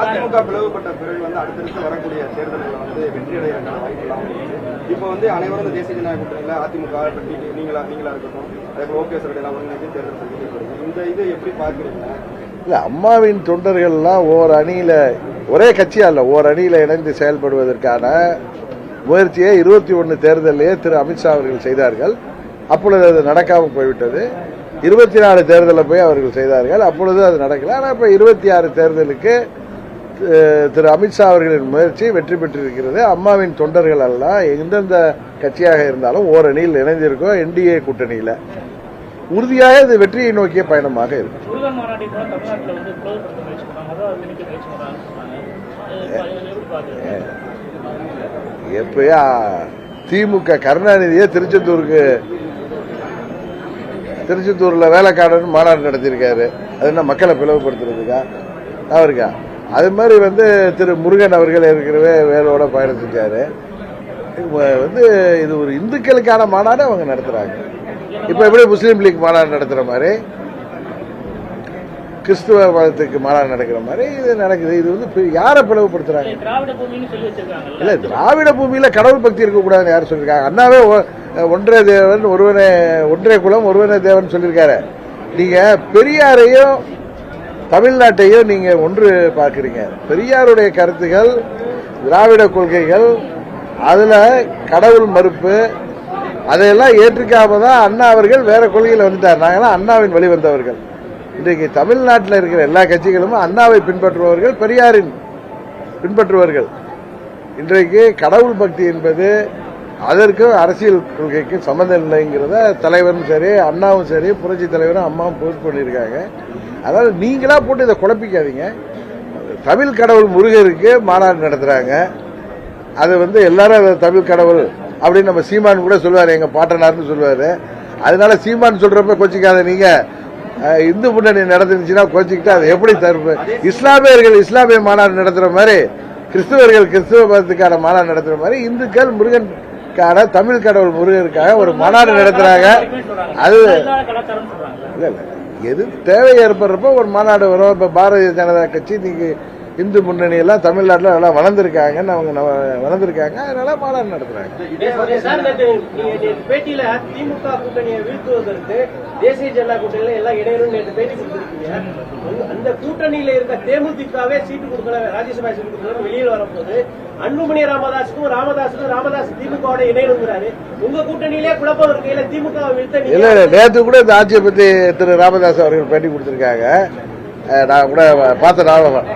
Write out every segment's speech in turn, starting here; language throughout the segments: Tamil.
அதிமுக பிளவுபட்ட பிறகு வந்து அடுத்தடுத்து வரக்கூடிய தேர்தல்களில் வந்து வெற்றி அடைகிறதுக்கான வாய்ப்பு இருக்குது. இப்போ வந்து அனைவரும் தேசிய ஜனநாயக கூட்டணியில் அதிமுக டி- நீங்களா நீங்களா இருக்கட்டும் அதே ஓகே சார் எல்லாம் ஒருங்கிணைந்து தேர்தல் சந்திக்கப்படுது இந்த இது எப்படி பார்க்குறீங்க? இல்லை அம்மாவின் தொண்டர்கள்லாம் ஓர் அணியில் ஒரே கட்சியா இல்லை ஓர் அணியில் இணைந்து செயல்படுவதற்கான முயற்சியை இருபத்தி ஒன்று தேர்தலையே திரு அமித்ஷா அவர்கள் செய்தார்கள். அப்பொழுது அது நடக்காமல் போய்விட்டது. இருபத்தி நாலு தேர்தலில் போய் அவர்கள் செய்தார்கள். அப்பொழுது அது நடக்கல. ஆனால் இப்போ இருபத்தி ஆறு தேர்தலுக்கு திரு அமித்ஷா அவர்களின் முயற்சி வெற்றி பெற்றிருக்கிறது. அம்மாவின் தொண்டர்கள் எல்லாம் எந்தெந்த கட்சியாக இருந்தாலும் ஓர் அணியில் இணைந்திருக்கோம் என்டிஏ கூட்டணியில். உறுதியாக இது வெற்றியை நோக்கிய பயணமாக இருக்கும் எப்பயா திமுக கருணாநிதியே திருச்செந்தூருக்கு திருச்செந்தூர்ல வேலைக்காரன் மாநாடு நடத்தியிருக்காரு. அது என்ன மக்களை பிளவுபடுத்துறதுக்கா? அவருக்கா? அது மாதிரி வந்து திரு முருகன் அவர்கள் ஏற்கனவே வேலோட பயணம் செஞ்சாரு வந்து இது ஒரு இந்துக்களுக்கான மாநாடு அவங்க நடத்துறாங்க. இப்ப எப்படி முஸ்லீம் லீக் மாநாடு நடத்துற மாதிரி? கிறிஸ்துவ மதத்துக்கு மாநாடு நடக்கிற மாதிரி இது நடக்குது. இது வந்து யாரை பிளவுபடுத்துறாங்க? இல்ல, திராவிட பூமியில கடவுள் பக்தி இருக்கக்கூடாதுன்னு யார் சொல்லியிருக்காங்க? அண்ணாவே ஒன்றே தேவன் ஒருவனே ஒன்றே குலம் ஒருவனே தேவன் சொல்லியிருக்காரு. நீங்க பெரியாரையும் தமிழ்நாட்டையும் நீங்கள் ஒன்று பார்க்குறீங்க. பெரியாருடைய கருத்துகள் திராவிட கொள்கைகள் அதில் கடவுள் மறுப்பு அதையெல்லாம் ஏற்றுக்காம தான் அண்ணா அவர்கள் வேற கொள்கையில் வந்துட்டார். நாங்களாம் அண்ணாவின் வழி வந்தவர்கள். இன்றைக்கு தமிழ்நாட்டில் இருக்கிற எல்லா கட்சிகளும் அண்ணாவை பின்பற்றுபவர்கள் பெரியாரின் பின்பற்றுபவர்கள். இன்றைக்கு கடவுள் பக்தி என்பது அதற்கும் அரசியல் கொள்கைக்கும் சம்மந்தம் இல்லைங்கிறத தலைவரும் சரி அண்ணாவும் சரி புரட்சி தலைவரும் அம்மாவும் போஸ்ட் பண்ணியிருக்காங்க. அதாவது நீங்களா போட்டு இதை குழப்பிக்காதீங்க. தமிழ் கடவுள் முருகருக்கு மாநாடு நடத்துறாங்க. அது வந்து எல்லாரும் அதை தமிழ் கடவுள் அப்படின்னு நம்ம சீமான் கூட சொல்லுவாரு எங்க பாட்டனார்னு சொல்லுவாரு. அதனால சீமான் சொல்றப்ப கோச்சிக்காத நீங்க. அஹ், இந்து முன்னணி நடந்துச்சுன்னா கோச்சிக்கிட்டு அது எப்படி தருப்பு இஸ்லாமியர்கள் இஸ்லாமிய மாநாடு நடத்துற மாதிரி கிறிஸ்துவர்கள் கிறிஸ்துவ மதத்துக்கான மாநாடு நடத்துற மாதிரி இந்துக்கள் முருகனுக்கான தமிழ் கடவுள் முருகனுக்காக ஒரு மாநாடு நடத்துறாங்க. அது இல்ல இல்ல. எது தேவை ஏற்படுறப்போ ஒரு மாநாடு வரும். இப்ப பாரதிய ஜனதா கட்சி நீங்க இந்து முன்னணி எல்லாம் தமிழ்நாட்டில் நல்லா வளர்ந்துருக்காங்கன்னு அவங்க வளர்ந்துருக்காங்க. அதனால மாநாடு நடத்துறாங்க. பேட்டியில திமுக கூட்டணியை வீழ்த்துவதற்கு தேசிய ஜனதா கூட்டணியில எல்லாம் இணையரும் நேற்று பேட்டி கொடுத்திருக்கீங்க. அந்த- கூட்டணியில இருக்க தேமுதிகவே சீட்டு கொடுக்கல ராஜ்யசபா சீட்டு கொடுக்கல வெளியில் வரப்போது அன்புமணி ராமதாஸுக்கும் ராமதாஸுக்கும் ராமதாஸ் திமுகவோட இணையணுங்கிறாரு. உங்க கூட்டணியிலே குழப்பம் இருக்கையில திமுக வீழ்த்த இல்ல இல்ல நேத்து கூட இந்த ஆட்சியை பத்தி திரு ராமதாஸ் அவர்கள் பேட்டி கொடுத்திருக்காங்க. நான் கூட பார்த்த ஞாபகம்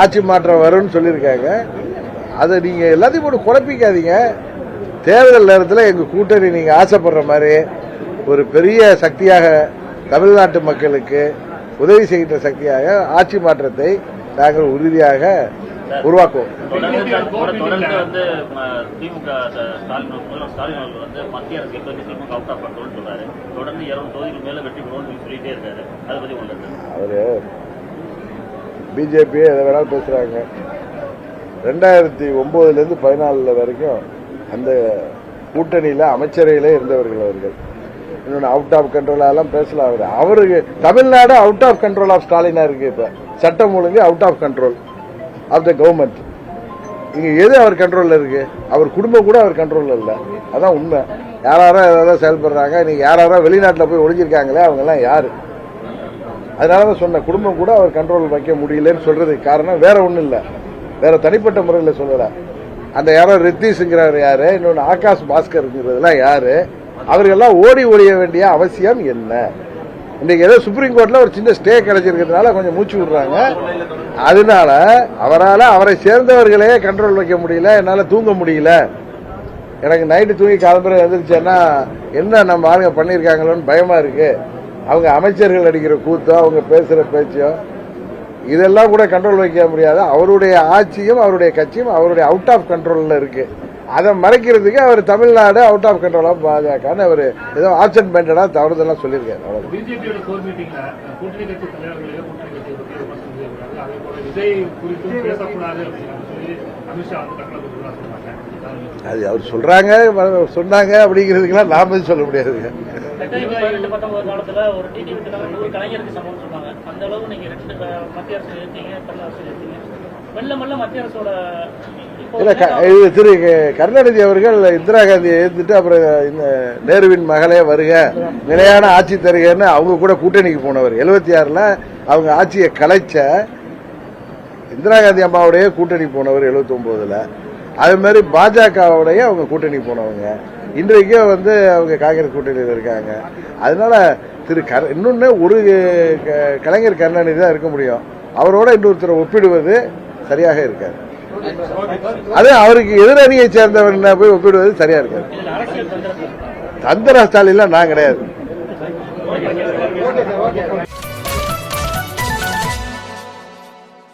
ஆட்சி மாற்றம் வரும்னு சொல்லியிருக்காங்க. அதை நீங்கள் எல்லாத்தையும் போட்டு குழப்பிக்காதீங்க. தேர்தல் நேரத்தில் எங்கள் கூட்டணி நீங்கள் ஆசைப்படுற மாதிரி ஒரு பெரிய சக்தியாக தமிழ்நாட்டு மக்களுக்கு உதவி செய்கின்ற சக்தியாக ஆட்சி மாற்றத்தை நாங்கள் உறுதியாக உருவாக்குவோம். அவரு பிஜேபி எதை வேணாலும் பேசுறாங்க. ரெண்டாயிரத்தி ஒன்பதுல இருந்து பதினாலுல வரைக்கும் அந்த கூட்டணியில அமைச்சரையிலே இருந்தவர்கள் அவர்கள். இன்னொன்று அவுட் ஆஃப் கண்ட்ரோலாலாம் பேசலாம் அவர். அவருக்கு Tamil Nadu out of control of ஸ்டாலினா இருக்கு இப்ப. சட்டம் ஒழுங்கு out of control of the government இங்கே எது அவர் கண்ட்ரோலில் இருக்குது அவர் குடும்பம் கூட அவர் கண்ட்ரோலில் இல்லை. அதான் உண்மை. யாராரோ ஏதாவது செயல்படுறாங்க இன்றைக்கி யாராரோ வெளிநாட்டில் போய் ஒழிஞ்சிருக்காங்களே அவங்கெல்லாம் யார்? அதனால தான் சொன்ன குடும்பம் கூட அவர் கண்ட்ரோல் வைக்க முடியலன்னு சொல்கிறதுக்கு காரணம் வேறு ஒன்றும் இல்லை. வேறு தனிப்பட்ட முறையில் சொல்லலை. அந்த யாரோ ரித்தீஷ்ங்கிறவர் யார் இன்னொன்று ஆகாஷ் பாஸ்கர்ங்கிறதுலாம் யார்? அவர்களெல்லாம் ஓடி ஒழிய வேண்டிய அவசியம் என்ன? இன்றைக்கி ஏதோ சுப்ரீம் கோர்ட்டில் ஒரு சின்ன ஸ்டே கிடைச்சிருக்கிறதுனால கொஞ்சம் மூச்சு விடுறாங்க. அதனால அவரால் அவரை சேர்ந்தவர்களே கண்ட்ரோல் வைக்க முடியல என்னால் தூங்க முடியல. எனக்கு நைட்டு தூங்கி காலம்பரை எழுந்திரிச்சேன்னா என்ன நம்ம ஆளுங்க பண்ணியிருக்காங்களோன்னு பயமாக இருக்கு. அவங்க அமைச்சர்கள் அடிக்கிற கூத்தோ அவங்க பேசுகிற பேச்சோ இதெல்லாம் கூட கண்ட்ரோல் வைக்க முடியாது. அவருடைய ஆட்சியும் அவருடைய கட்சியும் அவருடைய அவுட் ஆஃப் கண்ட்ரோலில் இருக்குது அதை மறைக்கிறதுக்கு அவர் Tamil Nadu out of control of பாஜகன்னு அவர் ஏதோ ஆப்சன்ட் பெண்டடா தவறுதெல்லாம் சொல்லியிருக்காரு. செய்யக்கூடாது அதே அவர் சொல்றாங்க சொன்னாங்க அப்படிங்கிறதுக்கெல்லாம் நாம சொல்ல முடியாதுங்க க- மத்திய மெல்ல மெல்ல அரசோட இல்ல திரு கருணாநிதி அவர்கள் இந்திரா காந்தியை எதிர்த்துட்டு அப்புறம் இந்த நேருவின் மகளே வருக நிலையான ஆட்சி தருகன்னு அவங்க கூட கூட்டணிக்கு போனவர். எழுபத்தி ஆறுல அவங்க ஆட்சியை கலைச்ச இந்திரா காந்தி அம்மாவுடைய கூட்டணி போனவர் எழுபத்தி ஒன்பதுல அது மாதிரி பாஜகவுடைய அவங்க கூட்டணி போனவங்க. இன்றைக்கு வந்து அவங்க காங்கிரஸ் கூட்டணியில் இருக்காங்க. அதனால திரு கர இன்னொன்னு ஒரு கலைஞர் கருணாநிதி தான் இருக்க முடியும். அவரோட இன்னொருத்தரை ஒப்பிடுவது சரியாக இருக்காது. அது அவருக்கு எதிரணியை சேர்ந்தவர் போய் ஒப்பிடுவது சரியா இருக்காது. தந்திர ஸ்டாலின்லாம் நான் கிடையாது.